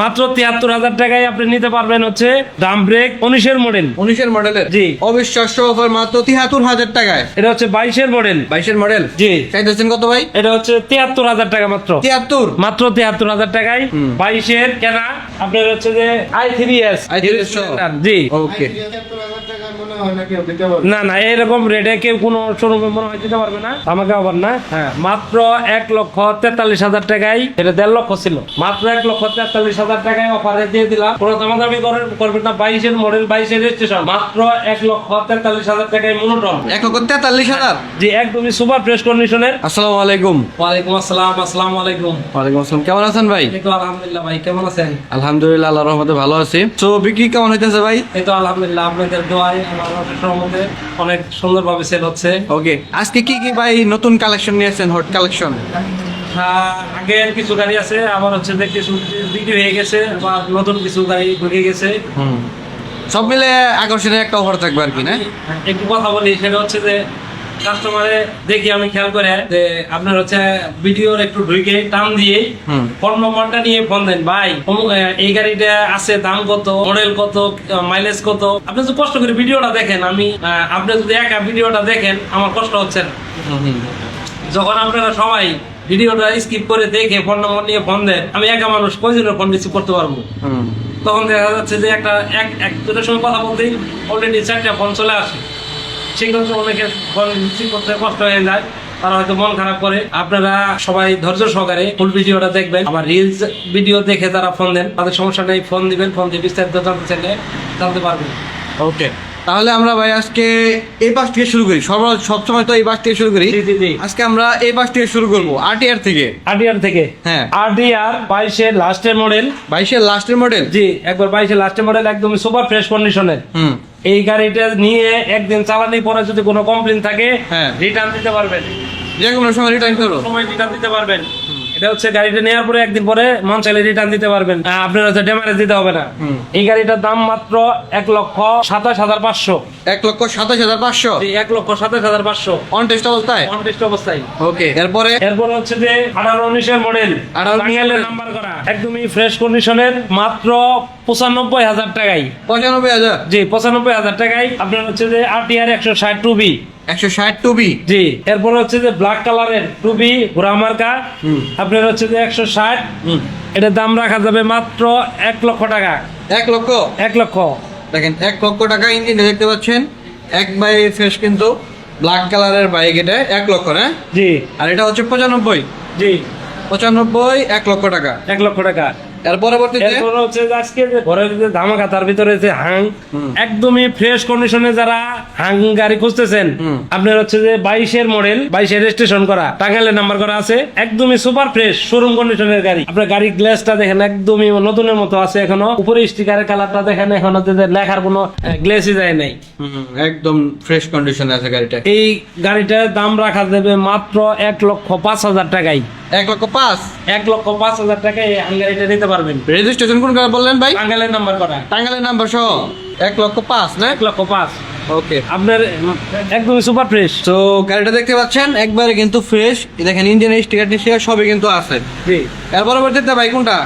মাত্র তিয়াত্তর হাজার টাকায় আপনি নিতে পারবেন হচ্ছে ডাম ব্রেক উনিশের মডেল উনিশের মডেলের জি। অবিশ্বাস্য অফার মাত্র তিয়াত্তর হাজার টাকায়। এটা হচ্ছে বাইশের মডেল বাইশের মডেল জি। চাইতেছেন কত ভাই? এটা হচ্ছে তিয়াত্তর হাজার টাকা মাত্র। তিয়াত্তর? মাত্র তিয়াত্তর হাজার টাকায় বাইশের কেনা আপনার হচ্ছে যে I three S I three S G. Okay না না এরকম রেটে কেউ কোনো শোরুমে মনে হয় দিতে পারবে না আমাকে আবার না। হ্যাঁ। মাত্র এক লক্ষ তেতাল্লিশ হাজার টাকায় এটা দেড় লক্ষ ছিল। মাত্র এক লক্ষ তেতাল্লিশ হাজার টাকায় অফারে দিয়ে দিলাম। কোনো দামাদামি করেন করবেন না বাইশের মডেল বাইশের রেজিস্ট্রেশন মাত্র এক লক্ষ তেতাল্লিশ হাজার টাকায় মনোটন এক লক্ষ তেতাল্লিশ হাজার? জি একদমই সুপার ফ্রেশ কন্ডিশনের আসসালামু আলাইকুম। ওয়ালাইকুম আসসালাম আসসালামু আলাইকুম। ওয়ালাইকুম আসসালাম কেমন আছেন ভাই? এই তো আলহামদুলিল্লাহ ভাই কেমন আছেন? আলহামদুলিল্লাহ আল্লাহ রহমতে ভালো আছি। তো বিক্রি কেমন হইতেছে ভাই? এই তো আলহামদুলিল্লাহ আপনাদের দোয়ায় অনেক সুন্দরভাবে সেল হচ্ছে। ওকে আজকে কি কি ভাই নতুন কালেকশন নিয়েছেন হট কালেকশন আগের কিছু গাড়ি আছে আবার হচ্ছে যে কিছু বিক্রি হয়ে গেছে বা নতুন কিছু গাড়ি ঢুকে গেছে। হুম। সব মিলে আকর্ষণীয় একটা অফার থাকবে আর কি না? একটু কথা বলি সেটা হচ্ছে যে কাস্টমারে দেখি আমি খেয়াল করে যে আপনার হচ্ছে ভিডিওর একটু ঢুকে টান দিয়ে ফোন নম্বরটা নিয়ে ফোন দেন ভাই এই গাড়িটা আছে দাম কত মডেল কত মাইলেজ কত? আপনি যদি কষ্ট করে ভিডিওটা দেখেন আমি আপনি যদি একা ভিডিওটা দেখেন আমার কষ্ট হচ্ছে না। যখন আপনারা সবাই ভিডিওটা স্কিপ করে দেখে ফোন নম্বর নিয়ে ফোন দেন আমি একা মানুষ কয়জনের ফোন রিসিভ করতে পারব? তখন দেখা যাচ্ছে যে একটা এক এক দুটোর সময় কথা বলতেই অলরেডি চারটা ফোন চলে আসে। সেক্ষেত্রে অনেকে রিসিভ করতে কষ্ট হয়ে যায় তারা হয়তো মন খারাপ করে। আপনারা সবাই ধৈর্য সহকারে ফুল ভিডিওটা দেখবেন। আবার রিলস ভিডিও দেখে তারা ফোন দেন। তাদের সমস্যা নেই ফোন দিবেন ফোন দিয়ে বিস্তারিত জানতে চাইলে জানতে পারবেন। ওকে তাহলে আমরা ভাই আজকে এই পাশ থেকে শুরু করি। সর্ব সবসময় তো এই পাশ থেকে শুরু করি। আজকে আমরা এই পাশ থেকে শুরু করব। আরটিআর থেকে। আরডিআর থেকে? হ্যাঁ। আরডিআর বাইশের লাস্টের মডেল বাইশের লাস্টের মডেল জি একবার বাইশের লাস্টের মডেল একদম সুপার ফ্রেশ কন্ডিশনের হুম। এই গাড়িটা নিয়ে একদিন চালানি পরে যদি কোনো কমপ্লেন থাকে হ্যাঁ। রিটার্ন দিতে পারবেন। যে কোনো সময় রিটার্ন করো। সময় রিটার্ন দিতে পারবেন। এটা হচ্ছে গাড়িটা নেওয়ার পরে একদিন পরে মন চাইলে রিটার্ন দিতে পারবেন। আহ, আপনার হচ্ছে ড্যামারেজ দিতে হবে না। এই গাড়িটার দাম মাত্র এক লক্ষ সাতাশ হাজার পাঁচশো। এক লক্ষ সাতাশ হাজার পাঁচশো? এই এক লক্ষ সাতাশ হাজার পাঁচশো। অন টেস্ট অবস্থায়? কনটেস্ট অবস্থায়। ওকে এরপরে? এরপর হচ্ছে যে আঠারো উনিশের মডেল 18 টাঙ্গাইলের নাম্বার করা। একদমই ফ্রেশ কন্ডিশনের মাত্র পঁচানব্বই হাজার টাকায় পঁচানব্বই হাজার? জি পঁচানব্বই হাজার টাকায় আপনার হচ্ছে যে আরটিআর একশো ষাট টু বি একশো ষাট টুবি জি এরপর হচ্ছে যে ব্ল্যাক কালারের টুবি ঘোড়া মার্কা। আপনার হচ্ছে যে একশো ষাট। এটার দাম রাখা যাবে মাত্র এক লক্ষ টাকা। এক লক্ষ? এক লক্ষ। দেখেন এক লক্ষ টাকা ইঞ্জিন দেখতে পাচ্ছেন। এক বাই ফ্রেশ কিন্তু ব্ল্যাক কালারের বাইক এটা এক লক্ষ না? জি। আর এটা হচ্ছে পঁচানব্বই। জি। পঁচানব্বই এক লক্ষ টাকা। এক লক্ষ টাকা। এর পরবর্তীতে? এরপর হচ্ছে আজকে যে ঘরের যে ধামাকা তার ভিতরে যে হাং একদমই ফ্রেশ কন্ডিশনে যারা হাং গাড়ি খুঁজতেছেন আপনার হচ্ছে যে বাইশের মডেল বাইশের রেজিস্ট্রেশন করা টাঙ্গাইলের নাম্বার করা আছে একদমই সুপার ফ্রেশ শোরুম কন্ডিশনের গাড়ি। আপনার গাড়ির গ্লাসটা দেখেন একদমই নতুনের মতো আছে এখনও। উপরে স্টিকারের কালারটা দেখেন এখনও যে লেখার কোনো গ্লেসই যায় নাই। একদম ফ্রেশ কন্ডিশনে আছে গাড়িটা। এই গাড়িটার দাম রাখা যাবে মাত্র এক লক্ষ পাঁচ হাজার টাকায়। এক লক্ষ পাঁচ। এক লক্ষ পাঁচ হাজার টাকা এই গাড়িটা নিতে পারবেন। রেজিস্ট্রেশন কোন বললেন ভাই? টাঙ্গালের নাম্বার করা। টাঙ্গালের নাম্বার সহ। এক লক্ষ পাঁচ না? এক লক্ষ পাঁচ। ওকে আপনার একদমই সুপার ফ্রেশ তো গাড়িটা দেখতে পাচ্ছেন একবারে কিন্তু ফ্রেশ দেখেন ইঞ্জিন স্টিকার টিস্টিকার সবই কিন্তু আছে। জি। এর পরবর্তীতে ভাই কোনটা?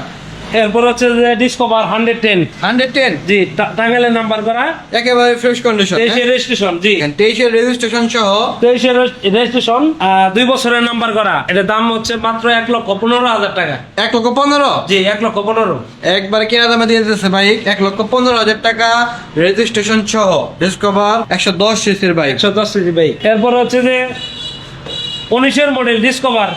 এরপর হচ্ছে যে Discover hundred ten hundred ten জি টাঙ্গাইলের নাম্বার করা। একেবারে ফ্রেশ কন্ডিশন তেইশের রেজিস্ট্রেশন জি। তেইশের রেজিস্ট্রেশন সহ তেইশের রেজিস্ট্রেশন দুই বছরের নাম্বার করা। এটার দাম হচ্ছে মাত্র এক লক্ষ পনেরো হাজার টাকা। এক লক্ষ পনেরো? জি এক লক্ষ পনেরো। একবার কেনা দামে দিয়ে দিতেছে বাইক এক লক্ষ পনেরো হাজার টাকা রেজিস্ট্রেশন সহ। ডিসকভার একশো দশ সিসির বাইক একশো দশ কেজি বাইক এরপর হচ্ছে যে উনিশের মডেল ডিসকভার।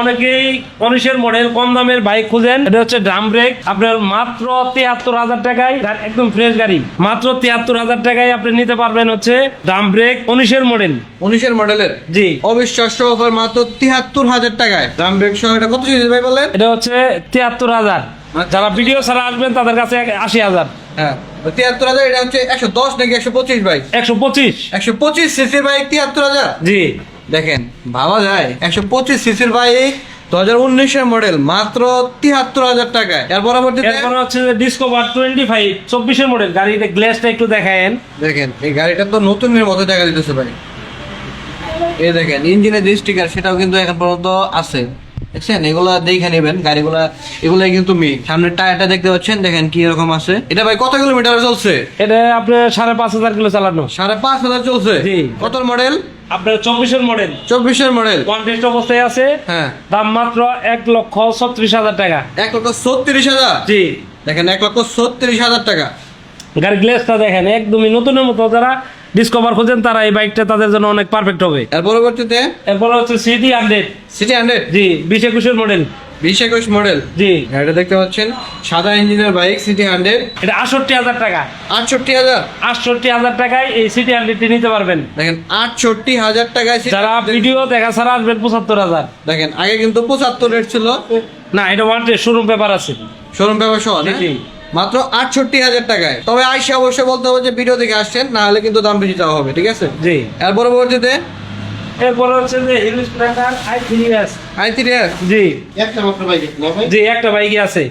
অনেকেই উনিশের মডেল কম দামের বাইক খুঁজেন। এটা হচ্ছে ড্রাম ব্রেক আপনার মাত্র তিয়াত্তর হাজার টাকায় একদম ফ্রেশ গাড়ি। মাত্র তিয়াত্তর হাজার টাকায় আপনি নিতে পারবেন হচ্ছে ড্রাম ব্রেক উনিশের মডেল উনিশের মডেলের জি। অবিশ্বাস্য অফার মাত্র তিয়াত্তর হাজার টাকায়। ড্রাম ব্রেক সহ এটা কত সিসির ভাই বললেন? এটা হচ্ছে তিয়াত্তর হাজার। যারা ভিডিও ছাড়া আসবেন তাদের কাছে আশি হাজার। হ্যাঁ। তিয়াত্তর হাজার এটা হচ্ছে একশো দশ নাকি একশো পঁচিশ বাইক একশো পঁচিশ। একশো পঁচিশ সিসির বাইক তিয়াত্তর হাজার? জি। দেখেন ভাবা যায় একশো পঁচিশ সিসির বাইক দু হাজার উনিশের মডেল মাত্র তিয়াত্তর হাজার টাকায়। এর পরবর্তীতে এরপরে হচ্ছে যে ডিসকভার টোয়েন্টি ফাইভ চব্বিশের মডেল গাড়িতে গ্লাসটা একটু দেখেন। দেখেন এই গাড়িটা তো নতুনের মতো দেখা দিতেছে ভাই। এই দেখেন ইঞ্জিনের যে স্টিকার সেটাও কিন্তু এখন পর্যন্ত আছে। দেখছেন? এগুলা দেখে নেবেন। গাড়িগুলা এগুলাই কিন্তু মি সামনের টায়ারটা দেখতে পাচ্ছেন? দেখেন কি রকম আছে। এটা ভাই কত কিলোমিটার চলছে? এটা আপনার সাড়ে পাঁচ হাজার কিলো চালানো। সাড়ে পাঁচ হাজার চলছে? কত মডেল আপনার চব্বিশের মডেল চব্বিশের মডেল ওয়ান অবস্থায় আছে। হ্যাঁ। দাম মাত্র এক লক্ষ ছত্রিশ হাজার টাকা। এক লক্ষ ছত্রিশ হাজার? জি। দেখেন এক লক্ষ ছত্রিশ হাজার টাকা। গাড়ির গ্লেসটা দেখেন একদমই নতুনের মতো যারা ডিসকভার খোঁজেন তারা এই বাইকটা তাদের জন্য অনেক পারফেক্ট হবে। এর পরবর্তীতে? এরপর হচ্ছে সিটি হান্ড্রেড সিটি হান্ড্রেড জি বিশ একুশের মডেল বিশ একুশ মডেল জি। এটা দেখতে পাচ্ছেন সাদা ইঞ্জিনের বাইক সিটি হান্ড্রেড এটা আটষট্টি হাজার টাকা। আটষট্টি হাজার? আটষট্টি হাজার টাকায় এই সিটি হান্ড্রেডটি নিতে পারবেন। দেখেন আটষট্টি হাজার টাকায় যারা ভিডিও দেখা ছাড়া আসবেন পঁচাত্তর হাজার। দেখেন আগে কিন্তু পঁচাত্তর রেট ছিল। না এটা ওয়ান শোরুম পেপার আছে। শোরুম পেপার সহ জি। মাত্র আটষট্টি হাজার টাকায়। তবে আইসে অবশ্যই বলতে হবে যে ভিডিও দেখে আসছেন না হলে কিন্তু দাম বেশি চাওয়া হবে ঠিক আছে? জি। এর পরবর্তীতে এরপরে হচ্ছে যে I three S. I three জি। একটা মাত্র বাইক জি একটা বাইকই আছে।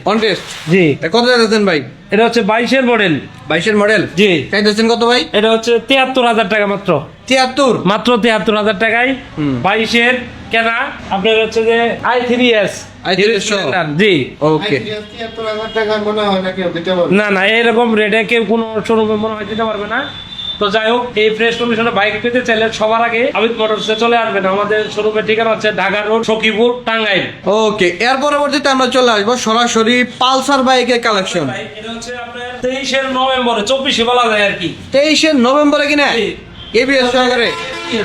জি। কত যাচ্ছেন ভাই? এটা হচ্ছে বাইশের মডেল। বাইশের মডেল? জি। চাইতেছেন কত ভাই? এটা হচ্ছে তিয়াত্তর হাজার টাকা মাত্র। তিয়াত্তর? মাত্র তিয়াত্তর হাজার টাকায়। হুম। বাইশের কেনা আপনার হচ্ছে যে আই থ্রি এস। i3s সহ। জি ওকে মনে হয় না না না এরকম রেটে কেউ কোনো শোরুমে মনে হয় দিতে পারবে না। তো যাই হোক এই ফ্রেশ কন্ডিশনে বাইক পেতে চাইলে সবার আগে আবিদ মোটরসে চলে আসবেন। আমাদের শোরুমের ঠিকানা হচ্ছে ঢাকা রোড সখীপুর টাঙ্গাইল। ওকে এর পরবর্তীতে আমরা চলে আসব সরাসরি পালসার বাইকের কালেকশন এটা হচ্ছে আপনার তেইশের নভেম্বরে চব্বিশে বলা যায় আর কি। তেইশে নভেম্বরে কিনা? এবিএস সহকারে।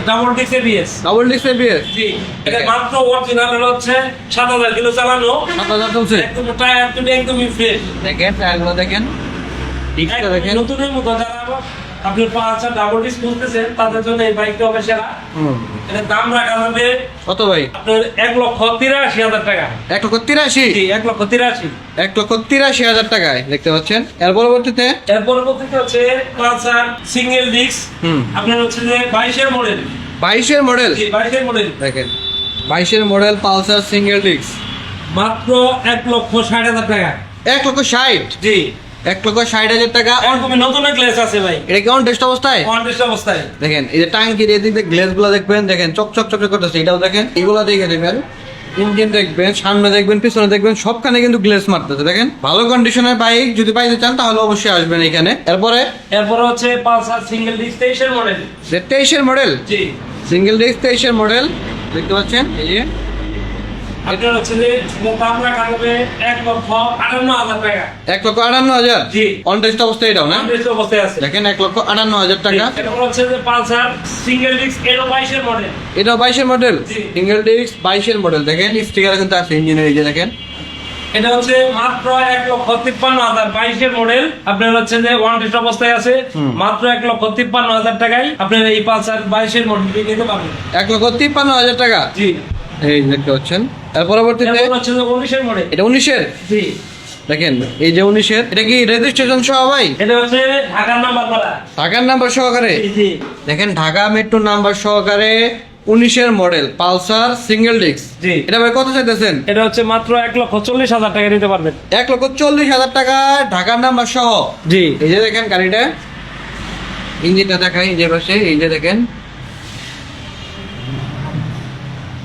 ডাবল ডিক্স এবিএস ডাবল ডিস্ক এবিএস জি এটা মাত্র অরিজিনাল হচ্ছে সাত হাজার কিলো চালানো। সাত হাজার চলছে। একদম টায়ার একদমই ফ্রেশ দেখেন টায়ারগুলো দেখেন। ডিস্কটা দেখেন। নতুনের মতো যারা আবার আপনি পাঁচ আর ডাবল ডিস্ক খুঁজতেছেন তাদের জন্য এই বাইকটা হবে সেরা। এটার দাম রাখা হবে কত ভাই? আপনার এক লক্ষ তিরাশি হাজার টাকা। এক লক্ষ তিরাশি? এক লক্ষ তিরাশি। এক লক্ষ তিরাশি হাজার টাকায় দেখতে পাচ্ছেন। এর পরবর্তীতে? এর পরবর্তীতে হচ্ছে পালসার সিঙ্গেল ডিস্ক হুম। আপনার হচ্ছে যে বাইশের মডেল বাইশের মডেল বাইশের মডেল দেখেন বাইশের মডেল পালসার সিঙ্গেল ডিস্ক মাত্র এক লক্ষ ষাট হাজার টাকা। এক লক্ষ ষাট? জি। এক লক্ষ ষাট হাজার টাকা। নতুন গ্লেস আছে ভাই। এটা কেমন টেস্ট অবস্থায়? কন্টেস্ট অবস্থায়। দেখেন এই যে টাঙ্কির এদিক দিয়ে গ্লেসগুলো দেখবেন দেখেন চক চক চক করতেছে এটাও দেখেন এগুলো দেখে দেখবেন ইঞ্জিন দেখবেন সামনে দেখবেন পিছনে দেখবেন সবখানে কিন্তু গ্লেস মারতেছে দেখেন। ভালো কন্ডিশনের বাইক যদি পাইতে চান তাহলে অবশ্যই আসবেন এখানে। এরপরে? এরপর হচ্ছে পালসার সিঙ্গেল ডিস্ক তেইশের মডেল তেইশের মডেল জি। সিঙ্গেল ডিস্ক তেইশের মডেল দেখতে পাচ্ছেন এই যে। আপনার হচ্ছে যে হবে এক লক্ষ আটান্ন হাজার টাকা। এক লক্ষ আটান্ন হাজার? জি। অন টেস্ট অবস্থায় এটাও না? কন্টেস্ট অবস্থায় আছে। দেখেন এক লক্ষ আটান্ন হাজার টাকা। এরপর হচ্ছে যে পালসার সিঙ্গেল ডিস্ক এরো বাইশের মডেল এটা বাইশের মডেল। সিঙ্গেল ডিস্ক বাইশের মডেল দেখেন স্টিকার কিন্তু আছে ইঞ্জিনের এই যে দেখেন। এটা হচ্ছে মাত্র এক লক্ষ তিপ্পান্ন হাজার বাইশের মডেল আপনার হচ্ছে যে ওয়ান টেস্ট অবস্থায় আছে। মাত্র এক লক্ষ তিপ্পান্ন হাজার টাকায় আপনার এই পালসার বাইশের মডেলটি নিতে পারবেন। এক লক্ষ তিপ্পান্ন হাজার টাকা? জি। এই দেখতে পাচ্ছেন। এর পরবর্তীতে যে উনিশের মডেল। এটা উনিশের? জি। দেখেন এই যে উনিশের এটা কি রেজিস্ট্রেশন সহ ভাই? এটা হচ্ছে ঢাকার নাম্বার ঢাকার নাম্বার সহকারে? দেখেন ঢাকা মেট্রো নাম্বার সহকারে উনিশের মডেল পালসার সিঙ্গেল ডিস্ক জি। এটা ভাই কত চাইতেছেন? এটা হচ্ছে মাত্র এক লক্ষ চল্লিশ হাজার টাকা নিতে পারবেন। এক লক্ষ চল্লিশ হাজার টাকা ঢাকার নাম্বার সহ। জি। এই যে দেখেন গাড়িটা ইঞ্জিনটা দেখাই যে পাশে এই যে দেখেন।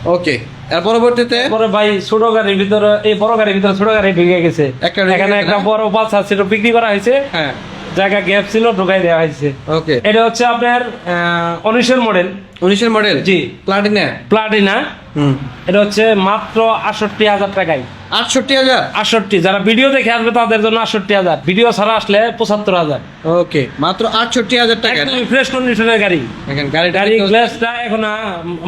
ওকে এর পরবর্তীতে? পরে ভাই ছোট গাড়ির ভিতরে এই বড় গাড়ির ভিতরে ছোট গাড়ি ঢুকে গেছে। এখানে একটা? বড় বাচ্চা ছিল বিক্রি করা হয়েছে। হ্যাঁ। জায়গা গ্যাপ ছিল ঢুকাই দেওয়া হয়েছে। ওকে এটা হচ্ছে আপনার উনিশের মডেল উনিশের মডেল জি। প্লাটিনা প্লাটিনা হুম। এটা হচ্ছে মাত্র আটষট্টি হাজার টাকায়। আটষট্টি হাজার? আটষট্টি যারা ভিডিও দেখে আসবে তাদের জন্য আটষট্টি হাজার। ভিডিও ছাড়া আসলে পঁচাত্তর হাজার। ওকে মাত্র আটষট্টি হাজার টাকা। একদম ফ্রেশ কন্ডিশনের গাড়ি। গাড়িটা গাড়ি গ্লাসটা এখন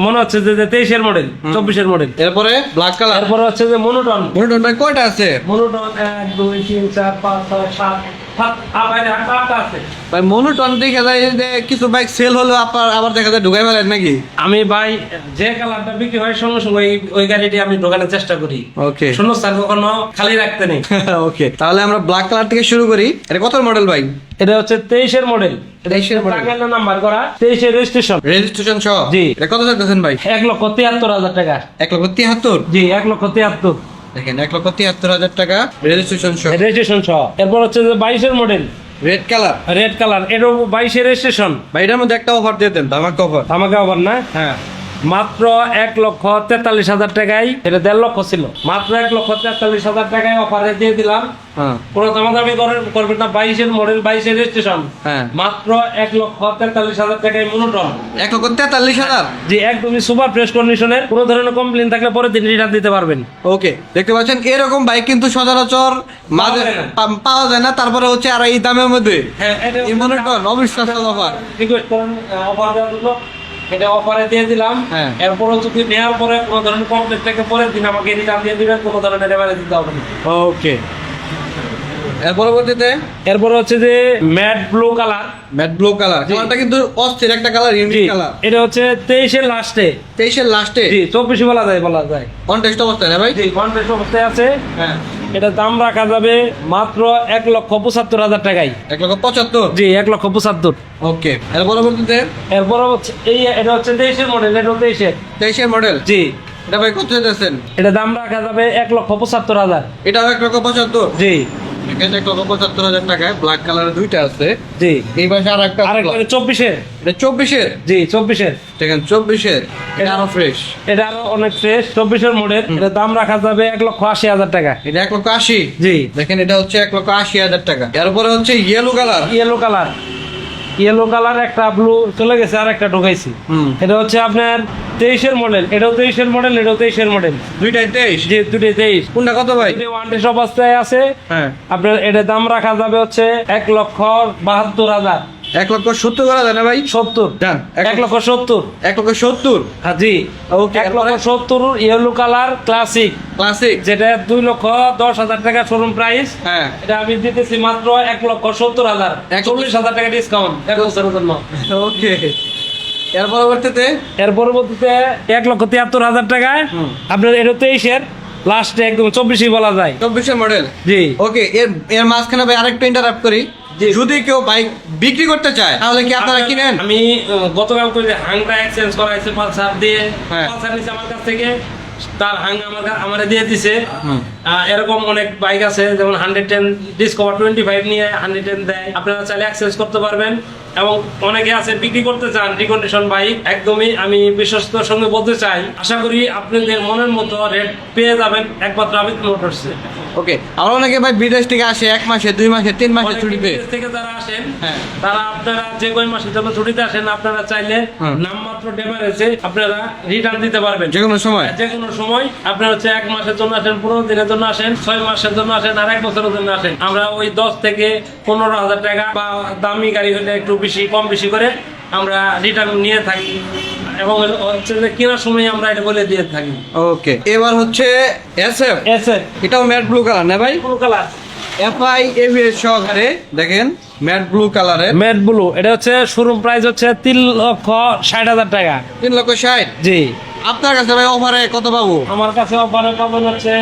মনে হচ্ছে যে তেইশের মডেল চব্বিশের মডেল এরপরে ব্ল্যাক কালার তারপরে হচ্ছে যে মনোটন মনোটন কয়টা আছে? মনোটন এক দুই তিন চার পাঁচ ছয় সাত ভাই মনোটন দেখা যায় যে কিছু বাইক সেল হলো আবার আবার দেখা যায় ঢুকাই ফেলেন নাকি? আমি ভাই যে কালারটা বিক্রি হয় সঙ্গে সঙ্গে ওই- ওই গাড়িটি আমি ঢোকানোর চেষ্টা করি। ওকে শূন্য স্যার কখনো খালি রাখতে নেই। ওকে তাহলে আমরা ব্ল্যাক কালার থেকে শুরু করি। এটা কত মডেল ভাই? এটা হচ্ছে তেইশের মডেল 23 এর নাম্বার করা তেইশের রেজিস্ট্রেশন রেজিস্ট্রেশন সহ? জি। এটা কত চাইতেছেন ভাই? এক লক্ষ তিয়াত্তর হাজার টাকা। এক লক্ষ তিয়াত্তর? জি এক লক্ষ তিয়াত্তর। দেখেন এক লক্ষ তিয়াত্তর হাজার টাকা রেজিস্ট্রেশন সহ। রেজিস্ট্রেশন সহ। এরপর হচ্ছে যে বাইশের মডেল রেড কালার রেড কালারের বাইশের রেজিস্ট্রেশন ভাই এটার মধ্যে একটা অফার দিয়ে দেন ধামাকা অফার ধামাকা অফার না? হ্যাঁ। মাত্র এক লক্ষ তেতাল্লিশ হাজার টাকায় এটা দেড় লক্ষ ছিল। মাত্র এক লক্ষ তেতাল্লিশ হাজার টাকায় অফারে দিয়ে দিলাম। হ্যাঁ। কোনো দামাদামি করবেন না বাইশের মডেল বাইশের রেজিস্ট্রেশন হ্যাঁ। মাত্র এক লক্ষ তেতাল্লিশ হাজার টাকায় মনোটন এক লক্ষ তেতাল্লিশ হাজার? একদমই সুপার ফ্রেশ কন্ডিশনের কোনো ধরনের কমপ্লেন থাকলে পরে দিন রিটার্ন দিতে পারবেন। ওকে দেখতে পাচ্ছেন এরকম বাইক কিন্তু সচরাচর মাঝে পাওয়া যায় না। তারপরে হচ্ছে আর এই দামের মধ্যে। হ্যাঁ অবিশ্বাস্য অফার রিকোয়েস্ট করেন অফার দেওয়ার জন্য। এটা অফারে দিয়ে দিলাম। হ্যাঁ। এরপরও যদি নেওয়ার পরে কোনো ধরনের কমপ্লেন থেকে পরের দিন আমাকে রিটার্ন দিয়ে দিবেন কোনো ধরনের ডেলিভারি দিতে হবে ওকে এর পরবর্তীতে? এরপরে হচ্ছে যে matte blue colour matte blue colour কালারটা কিন্তু অস্থির একটা কালার ইউনিক কালার এটা হচ্ছে তেইশের লাস্টে তেইশের লাস্টে জি চব্বিশে বলা যায় বলা যায়। কন্টেস্ট অবস্থায় না ভাই? জি কন্ট্রেস্ট অবস্থায় আছে। হ্যাঁ। এটা দাম রাখা যাবে মাত্র এক লক্ষ পঁচাত্তর হাজার টাকায়। এক লক্ষ পঁচাত্তর? জি এক লক্ষ পঁচাত্তর। ওকে এর পরবর্তীতে? এর হচ্ছে এই এটা হচ্ছে তেইশের মডেল এটা তেইশের। তেইশের মডেল জি। এটা ভাই কত দিতেছেন? এটা দাম রাখা যাবে এক লক্ষ পঁচাত্তর হাজার। এটাও এক লক্ষ পঁচাত্তর? জি। এখানে এক লক্ষ পঁচাত্তর হাজার টাকায় ব্ল্যাক কালারের দুইটা আছে। জি। এই পাশে আর একটা আর একটা চব্বিশের। এটা চব্বিশের? জি চব্বিশের। দেখেন চব্বিশের এটা আরও ফ্রেশ এটা আরও অনেক ফ্রেশ চব্বিশের মডেল এটা দাম রাখা যাবে এক লক্ষ আশি হাজার টাকা। এটা এক লক্ষ আশি? জি। দেখেন এটা হচ্ছে এক লক্ষ আশি হাজার টাকা। এরপরে হচ্ছে yellow colour yellow colour yellow colour একটা ব্লু চলে গেছে আর একটা ঢুকাইছি। হুম। এটা হচ্ছে আপনার তেইশের মডেল এটাও তেইশের মডেল এটাও তেইশের মডেল দুইটাই তেইশ? যে দুটি তেইশ। কোনটা কত ভাই? ওয়ান টেস্ট অবস্থায় আছে। হ্যাঁ। আপনার এটার দাম রাখা যাবে হচ্ছে এক লক্ষ বাহাত্তর হাজার। এক লক্ষ সত্তর করা যায় না ভাই? সত্তর। ডান। এক লক্ষ সত্তর। এক লক্ষ সত্তর? হ্যাঁ জি। ওকে এক লক্ষ সত্তর ইয়েলো কালার ক্লাসিক ক্লাসিক যেটা দুই লক্ষ দশ হাজার টাকা শোরুম প্রাইস হ্যাঁ। এটা আমি দিতেছি মাত্র এক লক্ষ সত্তর হাজার। চল্লিশ হাজার টাকা ডিসকাউন্ট এক বছরের জন্য। ওকে। এর পরবর্তীতে? এর পরবর্তীতে এক লক্ষ তিয়াত্তর হাজার টাকায়। আপনার এটা তেইশের লাস্টে একদম চব্বিশই বলা যায়। চব্বিশের মডেল জি। ওকে এর এর মাঝখানে ভাই আরেকটু ইন্টারাপ্ট করি। যদি কেউ বাইক বিক্রি করতে চায় তাহলে কি আপনারা কিনেন? আমি গতকাল করে যে হাংটা এক্সচেঞ্জ করা হয়েছে পালসার দিয়ে হ্যাঁ। পালসার নিচে আমার কাছ থেকে তার হাং আমার আমারে দিয়ে দিছে। এরকম অনেক বাইক আছে যেমন hundred ten Discover twenty five নিয়ে হান্ড্রেড টেন দেয়। আপনারা চাইলে এক্সচেঞ্জ করতে পারবেন। এবং অনেকে আছে বিক্রি করতে চান রিকন্ডিশন বাইক একদমই আমি বিশ্বস্তর সঙ্গে বলতে চাই। আশা করি আপনাদের মনের মতো রেট পেয়ে যাবেন একমাত্র আবিদ মোটরসে। ওকে আমরা অনেকে ভাই বিদেশ থেকে আসে এক মাসে দুই মাসে তিন মাসে অনেক ছুটিতে। বিদেশ থেকে যারা আসেন হ্যাঁ। তারা আপনারা যে কয় মাসের জন্য ছুটিতে আসেন আপনারা চাইলে হুম। নামমাত্র ডেমারেজে আপনারা রিটার্ন দিতে পারবেন। যে কোনো সময়। যে কোনো সময়। আপনারা হচ্ছে এক মাসের জন্য আসেন পনেরো দিনের জন্য আসেন ছয় মাসের জন্য আসেন আর এক বছরের জন্য আসেন। আমরা ওই দশ থেকে পনেরো হাজার টাকা বা দামি গাড়ি হলে একটু বেশি কম বেশি করে আমরা রিটার্ন নিয়ে থাকি। এবং হচ্ছে যে কেনার সময় আমরা এটা বলে দিয়ে থাকি। ওকে এবার হচ্ছে এস এফ এসে এটাও ম্যাট ব্লু কালার না ভাই? Blue colour F I ABS সহকারে দেখেন ম্যাট ব্লু কালারের ম্যাট ব্লু এটা হচ্ছে শোরুম প্রাইস হচ্ছে তিন লক্ষ ষাট হাজার টাকা। তিন লক্ষ ষাট? জি। আপনার কাছে ভাই অফারে কত পাবো? আমার কাছে অফারে পাবেন হচ্ছে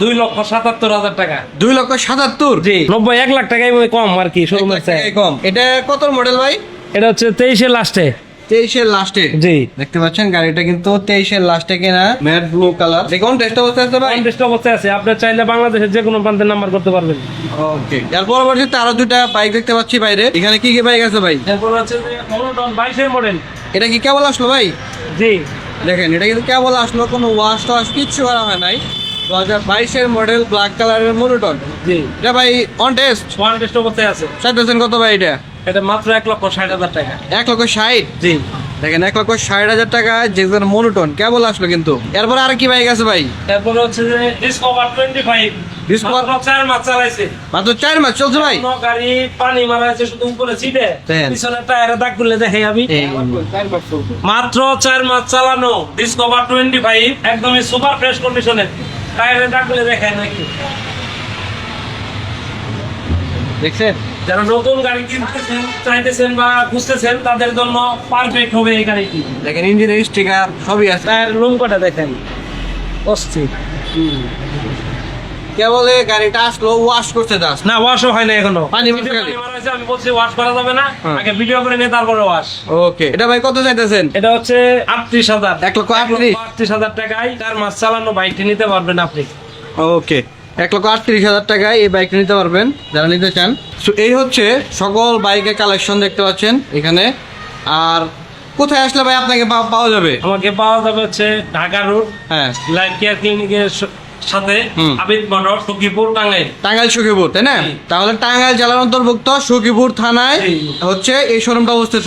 দুই লক্ষ সাতাত্তর হাজার টাকা। দুই লক্ষ সাতাত্তর? জি নব্বই এক লাখ টাকাই কম আর কি শোরুমের চেয়ে। কম। এটা কত মডেল ভাই? এটা হচ্ছে তেইশে লাস্টে তেইশের লাস্টে। জি। দেখতে পাচ্ছেন গাড়িটা কিন্তু তেইশের লাস্টে কেনা। Matte blue colour. দেখুন টেস্ট অবস্থা আছে ভাই? কন্টেস্ট অবস্থায় আছে। আপনি চাইলে বাংলাদেশের যে কোনো প্রান্তের নাম্বার করতে পারবেন। ওকে। এর পরবর্তীতে আরও দুটা বাইক দেখতে পাচ্ছি বাইরে। এখানে কি কি বাইক আছে ভাই? এরপর হচ্ছে যে মনোটন বাইশের মডেল এটা কি কেবল আসলো ভাই? জি। দেখেন এটা কিন্তু কেবল আসলো কোনো ওয়াশ টাশ কিচ্ছু করা হয় নাই। দু হাজার বাইশের মডেল ব্ল্যাক কালারের মনোটন জি। এটা ভাই অন টেস্ট কন্টেস্ট অবস্থায় আছে। চাইতেছেন কত ভাই এটা? এটা মাত্র এক লক্ষ ষাট হাজার টাকা। এক লক্ষ ষাট? জি। দেখেন এক লক্ষ ষাট হাজার টাকা যে মনোটন কেবল আসলো কিন্তু। এরপর আর কি বাইক আছে ভাই? তারপরে হচ্ছে যে ডিসকভার টোয়েন্টি ফাইভ চার মাস চালাইছে। মাত্র চার মাস চলছে ভাই? গাড়ি পানি মারা আছে শুধু উপরে সিটে পিছনে টায়ারে দাগ করলে দেখে আমি। মাত্র চার মাস চালানো ডিসকভার টোয়েন্টি ফাইভ একদমই সুপার ফ্রেশ কন্ডিশনে টায়ারে দাগ করলে দেখে নাকি। দেখছেন? যারা নতুন গাড়ি কিনতেছেন চাইতেছেন বা খুঁজতেছেন তাদের জন্য পারফেক্ট হবে এই গাড়িটি। দেখেন ইঞ্জিনের স্টিকার সবই আছে। টায়ার লুম কটা দেখেন। অস্থির। কেবল এই গাড়িটা আসলো ওয়াশ করতে দাস না ওয়াশও হয় না এখনও। পানি মারা হয়েছে, আমি বলছি ওয়াশ করা যাবে না। হ্যাঁ। আগে ভিডিও করে নিয়ে তারপরে ওয়াশ ওকে এটা ভাই কত চাইতেছেন? এটা হচ্ছে আটত্রিশ হাজার। এক লক্ষ আটত্রিশ। আটত্রিশ হাজার টাকায় চার মাস চালানো বাইকটি নিতে পারবেন আপনি। ওকে এক লক্ষ আটত্রিশ হাজার টাকায় এই বাইকটা নিতে পারবেন যারা নিতে চান। সো এই হচ্ছে সকল বাইকের কালেকশন দেখতে পাচ্ছেন এখানে। আর কোথায় আসলে ভাই আপনাকে পাওয়া যাবে? আমাকে পাওয়া যাবে হচ্ছে ঢাকা রোড হ্যাঁ। লাইফ কেয়ার ক্লিনিকের সাথে আবিদ সখীপুর টাঙ্গাইল। টাঙ্গাইল সখীপুর তাই না? তাহলে টাঙ্গাইল জেলার অন্তর্ভুক্ত সখীপুর থানায় হচ্ছে এই শোরুমটা অবস্থিত।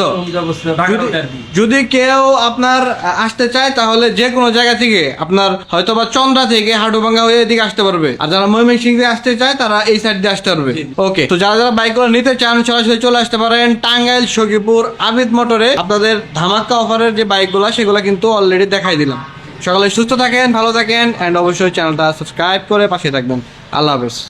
যদি কেউ আপনার আসতে চায় তাহলে যে কোনো জায়গা থেকে আপনার হয়তো বা চন্দ্রা থেকে হাটুভাঙ্গা হয়ে এদিকে আসতে পারবে। আর যারা ময়মনসিং থেকে আসতে চায় তারা এই সাইড দিয়ে আসতে পারবে। ওকে তো যারা যারা বাইকগুলো নিতে চান সরাসরি চলে আসতে পারেন টাঙ্গাইল সখীপুর আবিদ মোটরে। আপনাদের ধামাক্কা অফারের যে বাইকগুলো সেগুলো কিন্তু অলরেডি দেখাই দিলাম। সকালে সুস্থ থাকেন ভালো থাকেন অ্যান্ড অবশ্যই চ্যানেলটা সাবস্ক্রাইব করে পাশে থাকবেন। আল্লাহ হাফেজ।